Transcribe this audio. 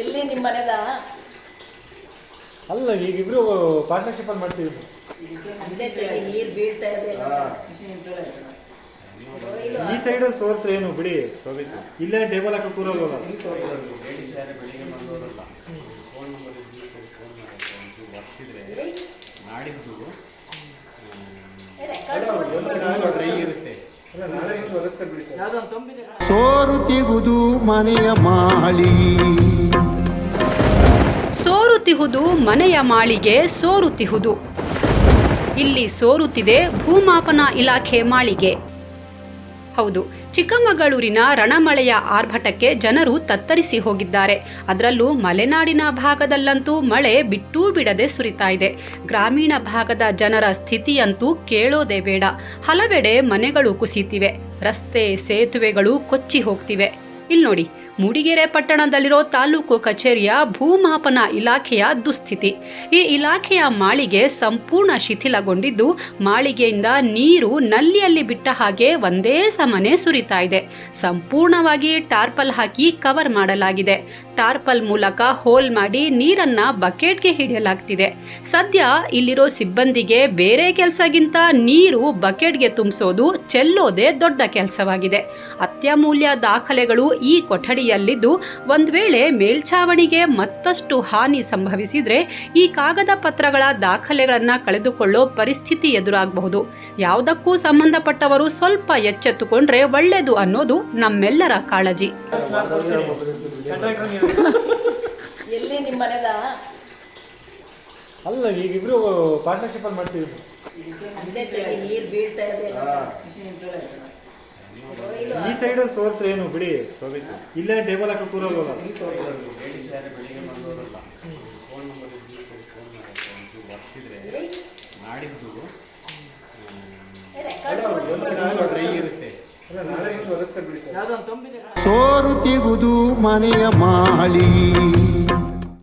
ಎಲ್ಲಿ ನಿಮ್ಮ ಮನೆದ? ಅಲ್ಲ ಈಗ ಇಬ್ರು ಪಾರ್ಟ್ನರ್ಶಿಪ್ ಅಲ್ಲಿ ಮಾಡ್ತೀವಿ. ನೀರ್ ಬೀಳ್ತಾ ಇದೆ. ಈ ಸೈಡ್ ಸೋರ್ತ್ರ ಏನು ಬಿಡಿ. ಇಲ್ಲ ಇಲ್ಲೇ ಟೇಬಲ್ ಹಾಕಿ ಕೂರೋಲ್ವಲ್ಲ ನಾಡಿದ್ದು ಬಿಡಿ ಸೋರುತ್ತಿಗುದು ಮನೆಯ ಮಾಳಿ. ಸೋರುತಿಹುದು ಮನೆಯ ಮಾಳಿಗೆ ಸೋರುತಿಹುದು ಇಲ್ಲಿ ಸೋರುತ್ತಿದೆ ಭೂಮಾಪನ ಇಲಾಖೆ ಮಾಳಿಗೆ. ಹೌದು, ಚಿಕ್ಕಮಗಳೂರಿನ ರಣಮಳೆಯ ಆರ್ಭಟಕ್ಕೆ ಜನರು ತತ್ತರಿಸಿ ಹೋಗಿದ್ದಾರೆ. ಅದರಲ್ಲೂ ಮಲೆನಾಡಿನ ಭಾಗದಲ್ಲಂತೂ ಮಳೆ ಬಿಟ್ಟೂ ಬಿಡದೆ ಸುರಿತಾ ಇದೆ. ಗ್ರಾಮೀಣ ಭಾಗದ ಜನರ ಸ್ಥಿತಿಯಂತೂ ಕೇಳೋದೇ ಬೇಡ. ಹಲವೆಡೆ ಮನೆಗಳು ಕುಸಿತಿವೆ. ರಸ್ತೆ, ಸೇತುವೆಗಳು ಕೊಚ್ಚಿ ಹೋಗ್ತಿವೆ. ಇಲ್ಲಿ ನೋಡಿ, ಮೂಡಿಗೆರೆ ಪಟ್ಟಣದಲ್ಲಿರೋ ತಾಲೂಕು ಕಚೇರಿಯ ಭೂಮಾಪನ ಇಲಾಖೆಯ ದುಸ್ಥಿತಿ. ಈ ಇಲಾಖೆಯ ಮಾಳಿಗೆ ಸಂಪೂರ್ಣ ಶಿಥಿಲಗೊಂಡಿದ್ದು, ಮಾಳಿಗೆಯಿಂದ ನೀರು ನಲ್ಲಿಯಲ್ಲಿ ಬಿಟ್ಟ ಹಾಗೆ ಒಂದೇ ಸಮನೆ ಸುರಿತಾ ಇದೆ. ಸಂಪೂರ್ಣವಾಗಿ ಟಾರ್ಪಲ್ ಹಾಕಿ ಕವರ್ ಮಾಡಲಾಗಿದೆ. ಟಾರ್ಪಲ್ ಮೂಲಕ ಹೋಲ್ ಮಾಡಿ ನೀರನ್ನ ಬಕೆಟ್ಗೆ ಹಿಡಿಯಲಾಗ್ತಿದೆ. ಸದ್ಯ ಇಲ್ಲಿರೋ ಸಿಬ್ಬಂದಿಗೆ ಬೇರೆ ಕೆಲಸಗಿಂತ ನೀರು ಬಕೆಟ್ಗೆ ತುಂಬಿಸೋದು ಚೆಲ್ಲೋದೇ ದೊಡ್ಡ ಕೆಲಸವಾಗಿದೆ. ಅತ್ಯಮೂಲ್ಯ ದಾಖಲೆಗಳು ಈ ಕೊಠಡಿಯಲ್ಲಿದ್ದು, ಒಂದು ವೇಳೆ ಮೇಲ್ಛಾವಣಿಗೆ ಮತ್ತಷ್ಟು ಹಾನಿ ಸಂಭವಿಸಿದ್ರೆ ಈ ಕಾಗದ ಪತ್ರಗಳ ದಾಖಲೆಗಳನ್ನ ಕಳೆದುಕೊಳ್ಳೋ ಪರಿಸ್ಥಿತಿ ಎದುರಾಗಬಹುದು. ಯಾವುದಕ್ಕೂ ಸಂಬಂಧಪಟ್ಟವರು ಸ್ವಲ್ಪ ಎಚ್ಚೆತ್ತುಕೊಂಡ್ರೆ ಒಳ್ಳೆಯದು ಅನ್ನೋದು ನಮ್ಮೆಲ್ಲರ ಕಾಳಜಿ. ಎಲ್ಲಿ ನಿಮ್ಮ ಮನೆದ ಅಲ್ಲ ಈಗ ಇಬ್ರು ಪಾರ್ಟ್ನರ್ಶಿಪ್ ಅಲ್ಲಿ ಮಾಡ್ತೀವಿ. ನೀರ್ ಬೀಳ್ತಾ ಇದೆ. ಈ ಸೈಡ್ ಸೋರ್ತ್ರ ಏನು ಬಿಡಿ ಇಲ್ಲೇ ಟೇಬಲ್ ಹಾಕಿ ಬರ್ತಿದ್ರೆ ನಾಡಿದ್ದು ಸೋರುತ್ತಿಗುದು ಮನೆಯ ಮಾಳಿ.